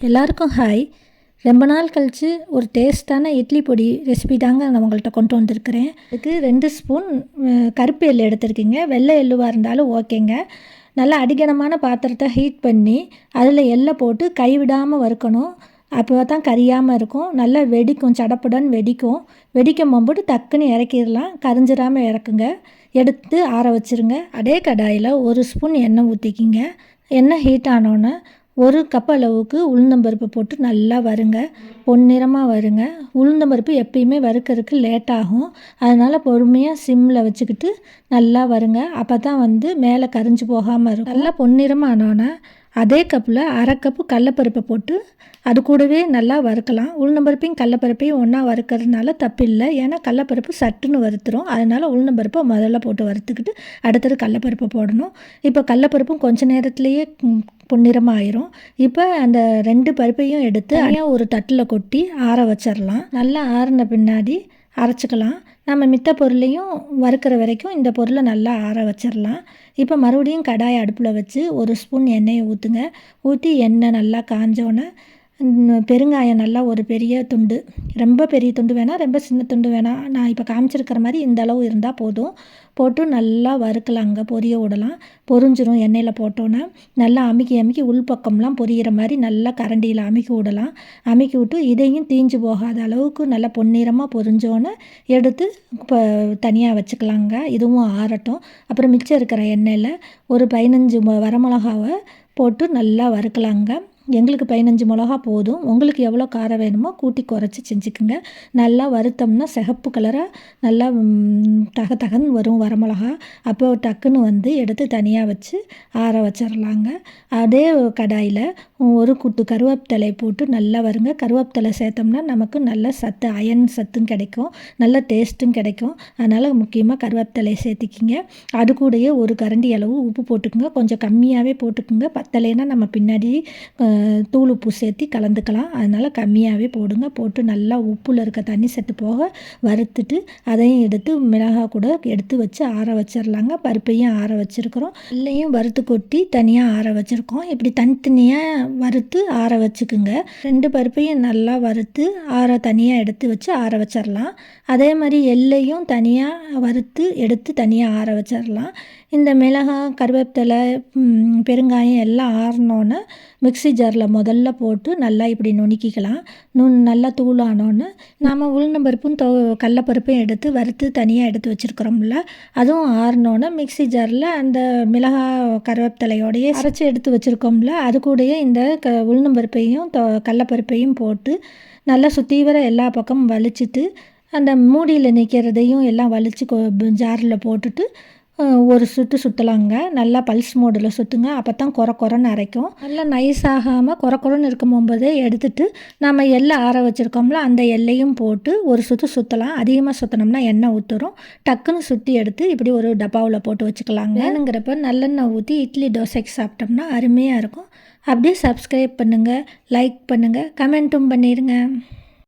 எல்லாருக்கும் ஹாய் ரொம்ப நாள் கழித்து ஒரு டேஸ்ட்டான இட்லி பொடி ரெசிபி தாங்க நான் உங்கள்கிட்ட கொண்டு வந்திருக்கிறேன். அதுக்கு ரெண்டு ஸ்பூன் கருப்பு எள்ளு எடுத்திருக்கீங்க. வெள்ளை எள்ளுவாக இருந்தாலும் ஓகேங்க. நல்லா அடிகனமான பாத்திரத்தை ஹீட் பண்ணி அதில் எள்ளை போட்டு கைவிடாமல் வறுக்கணும். அப்போ தான் கரியாமல் இருக்கும். நல்லா வெடிக்கும் சடப்புடன் வெடிக்கும். வெடிக்கும் போது டக்குன்னு இறக்கிடலாம். கரிஞ்சிடாமல் இறக்குங்க. எடுத்து ஆற வச்சிருங்க. அதே கடாயில் ஒரு ஸ்பூன் எண்ணெய் ஊற்றிக்கிங்க எண்ணெய் ஹீட் ஆனோன்னே ஒரு கப் அளவுக்கு உளுந்தம்பருப்பு போட்டு நல்லா வறுங்க. பொன்னிறமாக வருங்க உளுந்தம்பருப்பு எப்பயுமே வறுக்கிறதுக்கு லேட் ஆகும். அதனால் பொறுமையாக சிம்மில் வச்சுக்கிட்டு நல்லா வருங்க அப்போ தான் வந்து மேலே கரிஞ்சு போகாமல் இருக்கும். நல்லா பொன்னிறமாக ஆனோன்னே அதே கப்பில் அரை கப்பு கடலப்பருப்பை போட்டு அது கூடவே நல்லா வறுக்கலாம். உளுந்தம்பருப்பையும் கடலப்பருப்பையும் ஒன்றா வறுக்கிறதுனால தப்பில்லை ஏன்னா கடலப்பருப்பு சட்டுன்னு வறுத்துரும். அதனால் உளுந்தம்பருப்பை முதல்ல போட்டு வறுத்துக்கிட்டு அடுத்தது கடலப்பருப்பை போடணும். இப்போ கடலப்பருப்பும் கொஞ்ச நேரத்துலேயே பொன்னிறமாக ஆயிரும். இப்போ அந்த ரெண்டு பருப்பையும் எடுத்து அதையும் ஒரு தட்டில் கொட்டி ஆற வச்சிடலாம் நல்லா ஆறின பின்னாடி அரைச்சிக்கலாம். நம்ம மித்த பொருளையும் வறுக்கிற வரைக்கும் இந்த பொருளை நல்லா ஆற வச்சிடலாம் இப்போ மறுபடியும் கடாயை அடுப்பில் வச்சு ஒரு ஸ்பூன் எண்ணெயை ஊற்றுங்க ஊற்றி எண்ணெய் நல்லா காஞ்சோன்னே பெருங்காயம் நல்லா ஒரு பெரிய துண்டு. ரொம்ப பெரிய துண்டு வேணாம் ரொம்ப சின்ன துண்டு வேணாம் நான் இப்போ காமிச்சிருக்கிற மாதிரி இந்த அளவு இருந்தால் போதும். போட்டு நல்லா வறுக்கலாங்க பொரிய விடலாம். பொரிஞ்சிரும் எண்ணெயில் போட்டோன்னே. நல்லா அமுக்கி அமுக்கி உள்பக்கம்லாம் பொரியிற மாதிரி நல்லா கரண்டியில் அமுக்கி விடலாம். அமுக்கி விட்டு இதையும் தீஞ்சு போகாத அளவுக்கு நல்லா பொன்னிறமாக பொரிஞ்சோன்னே எடுத்து இப்போ தனியாக வச்சுக்கலாங்க இதுவும் ஆறட்டும். அப்புறம் மிச்சம் இருக்கிற எண்ணெயில் ஒரு பதினஞ்சு வரமிளகாவை போட்டு நல்லா வறுக்கலாங்க எங்களுக்கு பதினஞ்சு மிளகா போதும். உங்களுக்கு எவ்வளோ காரம் வேணுமோ கூட்டி குறைச்சி செஞ்சுக்குங்க. நல்லா வறுத்தோம்னா சிகப்பு கலராக நல்லா தக தகன்னு வரும் வரமிளகா அப்போ டக்குன்னு வந்து எடுத்து தனியாக வச்சு ஆற வச்சிடலாங்க அதே கடாயில் ஒரு குட்டு கருவேப்பிலை போட்டு நல்லா வருங்க. கருவேப்பிலை சேர்த்தோம்னா நமக்கு நல்ல சத்து அயன் சத்தும் கிடைக்கும். நல்ல டேஸ்ட்டும் கிடைக்கும். அதனால் முக்கியமாக கருவேப்பிலையை சேர்த்திக்கிங்க. அது கூடயே ஒரு கரண்டி அளவு உப்பு போட்டுக்குங்க. கொஞ்சம் கம்மியாகவே போட்டுக்குங்க. பத்தலைன்னா நம்ம பின்னாடி தூள் உப்பு சேர்த்து கலந்துக்கலாம். அதனால் கம்மியாகவே போடுங்க. போட்டு நல்லா உப்பில் இருக்க தண்ணி சத்து போக வறுத்துட்டு அதையும் எடுத்து மிளகாய் கூட எடுத்து வச்சு ஆற வச்சிடலாங்க பருப்பையும் ஆற வச்சுருக்குறோம். எல்லையும் வறுத்து கொட்டி தனியாக ஆற வச்சுருக்கோம். இப்படி தனித்தனியாக வறுத்து ஆற வச்சுக்குங்க. ரெண்டு பருப்பையும் நல்லா வறுத்து ஆற தனியாக எடுத்து வச்சு ஆற வச்சிடலாம் அதே மாதிரி எல்லையும் தனியாக வறுத்து எடுத்து தனியாக ஆற வச்சிடலாம் இந்த மிளகாய் கருவேப்பிலை பெருங்காயம் எல்லாம் ஆறினோன்னே மிக்ஸி மிக்சரில் முதல்ல போட்டு நல்லா இப்படி நுணுக்கிக்கலாம். நுண் நல்லா தூளானோன்னு நாம் உளுந்தம்பருப்பும் தோ கடலப்பருப்பும் எடுத்து வறுத்து தனியாக எடுத்து வச்சுருக்குறோம்ல அதுவும் ஆறினோன்னு மிக்ஸி ஜாரில் அந்த மிளகாய் கருவேப்பிலையோடையே அரைச்சி எடுத்து வச்சுருக்கோம்ல அது கூடயே இந்த க உளுந்தம்பருப்பையும் தோ கடலப்பருப்பையும் போட்டு நல்லா சுற்றி வர எல்லா பக்கமும் வலிச்சிட்டு அந்த மூடியில் நிற்கிறதையும் எல்லாம் வலித்து ஜாரில் போட்டுட்டு ஒரு சுற்று சுற்றலாங்க நல்லா பல்ஸ் மோடில் சுற்றுங்க அப்போ தான் குறை குறைன்னு அரைக்கும். நல்லா நைஸ் ஆகாமல் குறை குறைன்னு இருக்கும் போதே எடுத்துட்டு நம்ம எள்ளை ஆற வச்சுருக்கோம்ல அந்த எல்லையும் போட்டு ஒரு சுற்று சுற்றலாம் அதிகமாக சுற்றினோம்னா எண்ணெய் ஊற்றுறோம் டக்குன்னு சுற்றி எடுத்து இப்படி ஒரு டப்பாவில் போட்டு வச்சுக்கலாங்க. வேணுங்கிறப்ப நல்லெண்ணெய் ஊற்றி இட்லி தோசைக்கு சாப்பிட்டோம்னா அருமையாக இருக்கும். அப்படியே சப்ஸ்கிரைப் பண்ணுங்கள் லைக் பண்ணுங்கள் கமெண்ட்டும் பண்ணிடுங்க